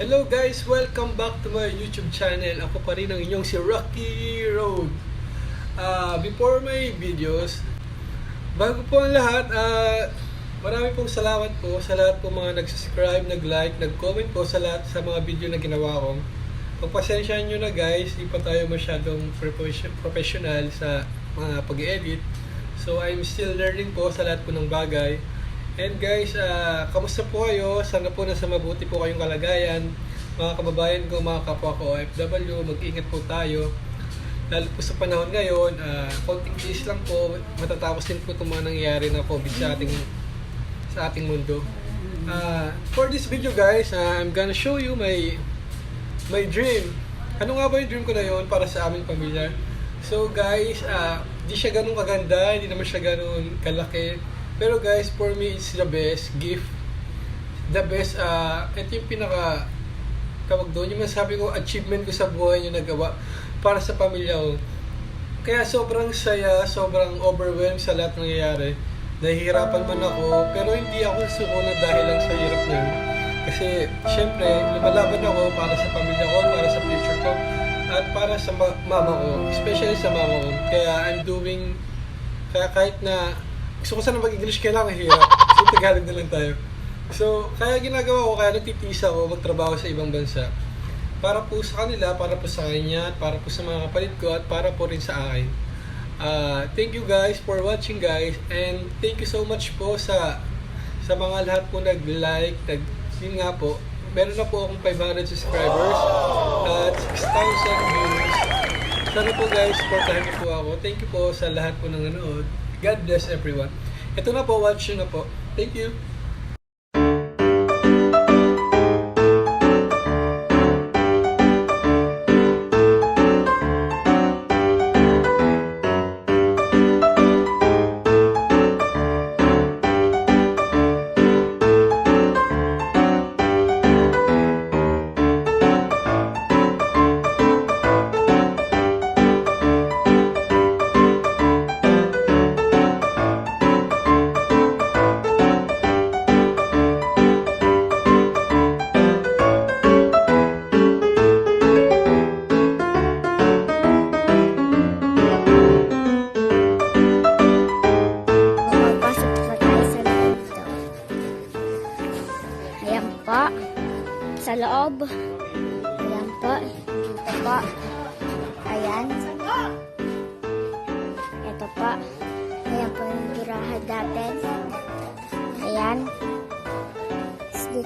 Hello guys! Welcome back to my YouTube channel. Ako pa rin ang inyong si Rocky Road. Ah, before my videos, bago po ang lahat, ah, marami pong salamat po sa lahat po mga nag-subscribe, nag-like, nag-comment po sa lahat sa mga video na ginawa ko. Pagpasensyahan nyo na guys, di pa tayo masyadong profession- professional sa mga pag-edit. So I'm still learning po sa lahat po ng bagay. And guys, ah, kamusta po kayo? Sana po nasa mabuti po kayong kalagayan. Mga kababayan ko, mga kapwa ko OFW, mag-ingat po tayo. Lalo po sa panahon ngayon, ah, konting tiis lang po, matatapos din po itong mga nangyayari na COVID sa ating sa ating mundo. Ah, for this video guys, ah, I'm gonna show you my my dream. Ano nga ba yung dream ko na yon para sa aming pamilya? So guys, ah, di siya ganun kaganda, hindi naman siya ganun kalaki. Pero guys, for me, it's the best gift. The best, ah, ito yung pinaka, tawag doon, yung masabi ko, achievement ko sa buhay yung nagawa para sa pamilya ko. Kaya sobrang saya, sobrang overwhelmed sa lahat ng nangyayari. Nahihirapan man ako, pero hindi ako sumunod dahil lang sa hirap na. Kasi, syempre, lumalaban ako para sa pamilya ko, para sa future ko, at para sa ma- mama ko, especially sa mama ko. Kaya I'm doing, kaya kahit na, gusto ko sana mag-English, kailangan hirap. So, Tagalog na lang tayo. So, kaya ginagawa ko, kaya nagtitiis ako magtrabaho sa ibang bansa. Para po sa kanila, para po sa kanya, para po sa mga kapalit ko, at para po rin sa akin. Ah, thank you guys for watching guys and thank you so much po sa sa mga lahat po nag-like, nag yun nga po. Meron na po akong 500 subscribers at 6,000 views. Sana po guys, supportahan niyo po ako. Thank you po sa lahat po ng nanood. God bless everyone. Ito na po, watch na po. Thank you.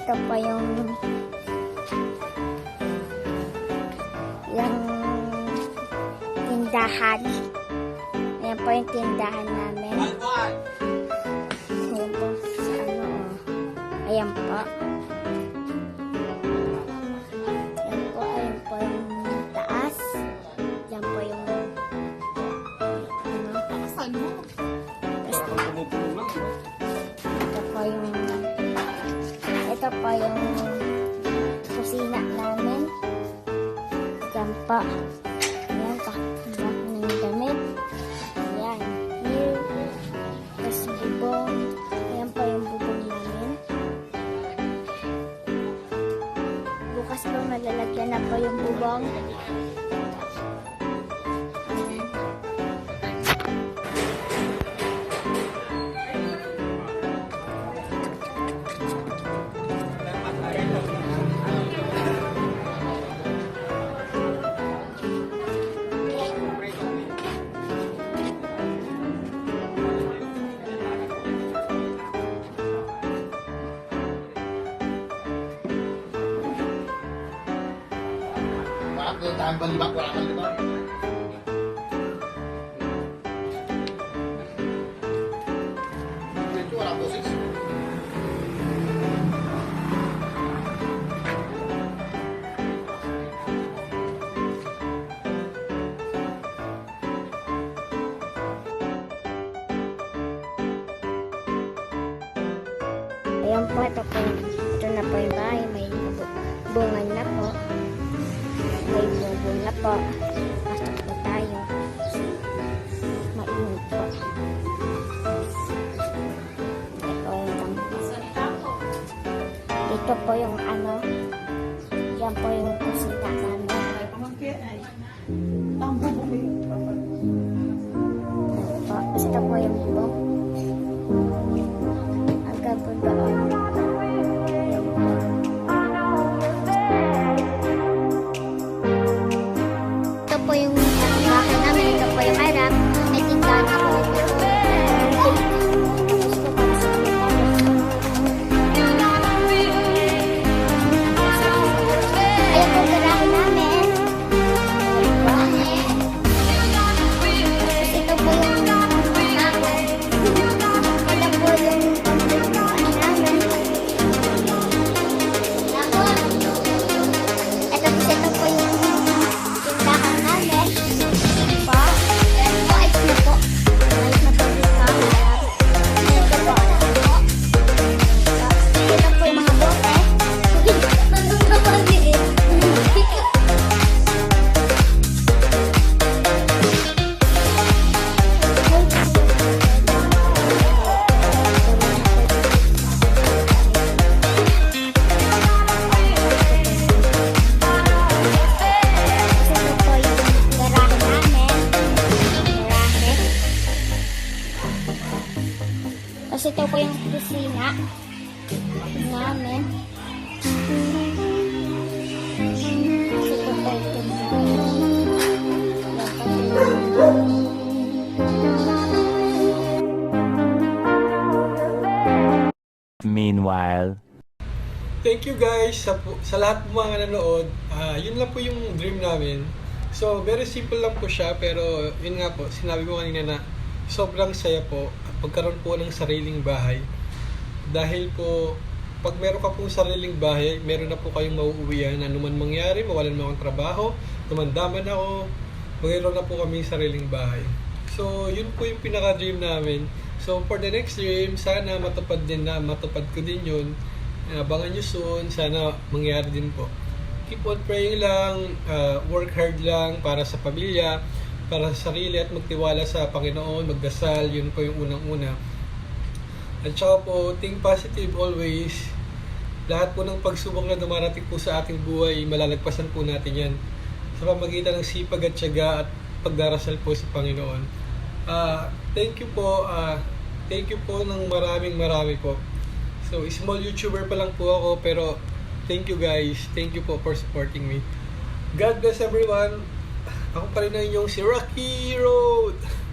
Dito po yung yung tindahan. Ayan po yung tindahan namin. Ayan po sa ano oh. Ayan po. Ayan po, ayan po yung taas. Ayan po yung ano. Tapos ito po yung ito po yung kusina namin. Ayan po. Ayan po yung damit. Ayan. Here. Tapos bubong. Ayan pa yung bubong namin. Bukas po malalagyan na po yung bubong. Doon tayong balibak? Wala kang libak. Dito wala boses. Ayan po, ito po. Ito na po yung bahay. May bu- bungan na po. May bubong na po. Pasok po tayo. Mainit po. Ito yung Ito po yung ano. Yan po yung kusina namin. Yan guys sa, sa lahat po mga nanonood. Ah, yun lang po yung dream namin. So, very simple lang po siya pero yun nga po, sinabi ko kanina na sobrang saya po pagkaroon po ng sariling bahay. Dahil po, pag meron ka pong sariling bahay, meron na po kayong mauuwian na naman mangyari, mawalan mo akong trabaho, tumandaman ako, mayroon na po kami sariling bahay. So, yun po yung pinaka-dream namin. So, for the next dream, sana matupad din na, matupad ko din yun. Abangan nyo soon, sana mangyari din po. Keep on praying lang, uh, work hard lang para sa pamilya, para sa sarili at magtiwala sa Panginoon, magdasal, yun po yung unang-una. At saka po, think positive always. Lahat po ng pagsubok na dumarating po sa ating buhay, malalagpasan po natin yan. Sa pamagitan ng sipag at tiyaga at pagdarasal po sa Panginoon. Ah, thank you po. ah, thank you po ng maraming marami po. So, small YouTuber pa lang po ako pero thank you guys. Thank you po for supporting me. God bless everyone. Ako pa rin ang inyong si Rocky Road.